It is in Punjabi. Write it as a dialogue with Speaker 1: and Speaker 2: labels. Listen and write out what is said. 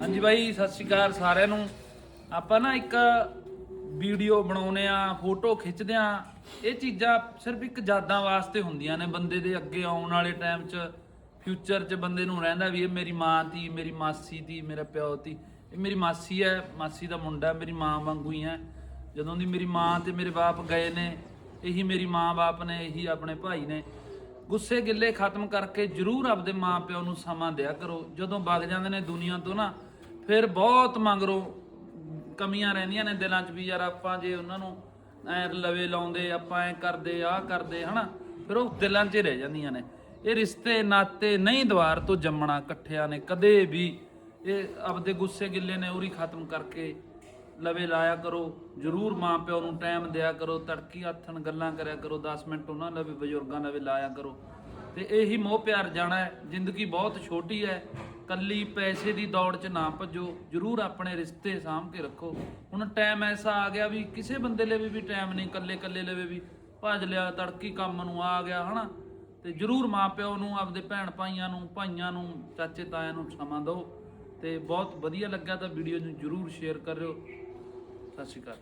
Speaker 1: ਹਾਂਜੀ ਬਾਈ, ਸਤਿ ਸ਼੍ਰੀ ਅਕਾਲ ਸਾਰਿਆਂ ਨੂੰ। ਆਪਾਂ ਨਾ ਇੱਕ ਵੀਡੀਓ ਬਣਾਉਨੇ ਆ, ਫੋਟੋ ਖਿੱਚਦੇ ਆ। ਇਹ ਚੀਜ਼ਾਂ ਸਿਰਫ ਇੱਕ ਯਾਦਾਂ ਵਾਸਤੇ ਹੁੰਦੀਆਂ ਨੇ ਬੰਦੇ ਦੇ ਅੱਗੇ ਆਉਣ ਵਾਲੇ ਟਾਈਮ 'ਚ ਫਿਊਚਰ 'ਚ ਬੰਦੇ ਨੂੰ ਰਹਿੰਦਾ ਵੀ ਇਹ ਮੇਰੀ ਮਾਂ ਤੀ ਮੇਰੀ ਮਾਸੀ ਤੀ ਮੇਰਾ ਪਿਓ ਤੀ ਇਹ ਮੇਰੀ ਮਾਸੀ ਹੈ, ਮਾਸੀ ਦਾ ਮੁੰਡਾ, ਮੇਰੀ ਮਾਂ ਵਾਂਗੂ ਹੀ ਹੈ। ਜਦੋਂ ਦੀ ਮੇਰੀ ਮਾਂ ਤੇ ਮੇਰੇ ਬਾਪ ਗਏ ਨੇ, ਇਹੀ ਮੇਰੀ ਮਾਂ ਬਾਪ ਨੇ, ਇਹੀ ਆਪਣੇ ਭਾਈ ਨੇ। ਗੁੱਸੇ ਗਿੱਲੇ ਖਤਮ ਕਰਕੇ ਜਰੂਰ ਆਪਦੇ ਮਾਂ ਪਿਓ ਨੂੰ ਸਮਾਂ ਦਿਆ ਕਰੋ। ਜਦੋਂ ਵਗ ਜਾਂਦੇ ਨੇ ਦੁਨੀਆ ਤੋਂ ਨਾ ਫਿਰ ਬਹੁਤ ਮੰਗਰੋਂ ਕਮੀਆਂ ਰਹਿੰਦੀਆਂ ਨੇ ਦਿਲਾਂ 'ਚ ਵੀ ਯਾਰ ਆਪਾਂ ਜੇ ਉਹਨਾਂ ਨੂੰ ਐ ਲਵੇ ਲਾਉਂਦੇ, ਆਪਾਂ ਐ ਕਰਦੇ, ਆਹ ਕਰਦੇ, ਹਨਾ? ਫਿਰ ਉਹ ਦਿਲਾਂ 'ਚ ਹੀ ਰਹਿ ਜਾਂਦੀਆਂ ਨੇ। ਇਹ ਰਿਸ਼ਤੇ ਨਾਤੇ ਨਹੀਂ ਦੁਆਰ ਤੋਂ ਜੰਮਣਾ ਇਕੱਠਿਆਂ ਨੇ, ਕਦੇ ਵੀ। ਇਹ ਆਪਦੇ ਗੁੱਸੇ ਗਿੱਲੇ ਨੇ, ਉਰੀ ਖਤਮ ਕਰਕੇ ਲਵੇ ਲਾਇਆ ਕਰੋ। ਜਰੂਰ ਮਾਂ ਪਿਓ ਨੂੰ ਟਾਈਮ ਦਿਆ ਕਰੋ, ਤੜਕੀ ਹੱਥਣ ਗੱਲਾਂ ਕਰਿਆ ਕਰੋ 10 ਮਿੰਟ ਉਹਨਾਂ ਲਵੇ, ਬਜ਼ੁਰਗਾਂ ਲਵੇ ਲਾਇਆ ਕਰੋ। ਤੇ ਇਹੀ ਮੋਹ ਪਿਆਰ ਜਾਣਾ ਹੈ। ਜ਼ਿੰਦਗੀ ਬਹੁਤ ਛੋਟੀ ਹੈ। ਕੱਲੀ ਪੈਸੇ ਦੀ ਦੌੜ 'ਚ ਨਾ ਭੱਜੋ, ਜਰੂਰ ਆਪਣੇ ਰਿਸ਼ਤੇ ਸਾਂਭ ਕੇ ਰੱਖੋ। ਹੁਣ ਟਾਈਮ ਐਸਾ ਆ ਗਿਆ ਵੀ ਕਿਸੇ ਬੰਦੇ ਲਈ ਵੀ ਟਾਈਮ ਨਹੀਂ ਕੱਲੇ ਕੱਲੇ ਲਵੇ ਵੀ ਭੱਜ ਲਿਆ, ਤੜਕੀ ਕੰਮ ਨੂੰ ਆ ਗਿਆ, ਹਨਾ? ਤੇ ਜਰੂਰ ਮਾਂ ਪਿਓ ਨੂੰ, ਆਪਦੇ ਭੈਣ ਭਾਈਆਂ ਨੂੰ ਭਾਈਆਂ ਨੂੰ ਚਾਚੇ ਤਾਇਆਂ ਨੂੰ ਸਮਾਂ ਦਿਓ। ਤੇ ਬਹੁਤ ਵਧੀਆ ਲੱਗਾ ਤਾਂ ਵੀਡੀਓ ਨੂੰ ਜਰੂਰ ਸ਼ੇਅਰ ਕਰਿਓ। ਸਤਿ ਸ਼੍ਰੀ ਅਕਾਲ।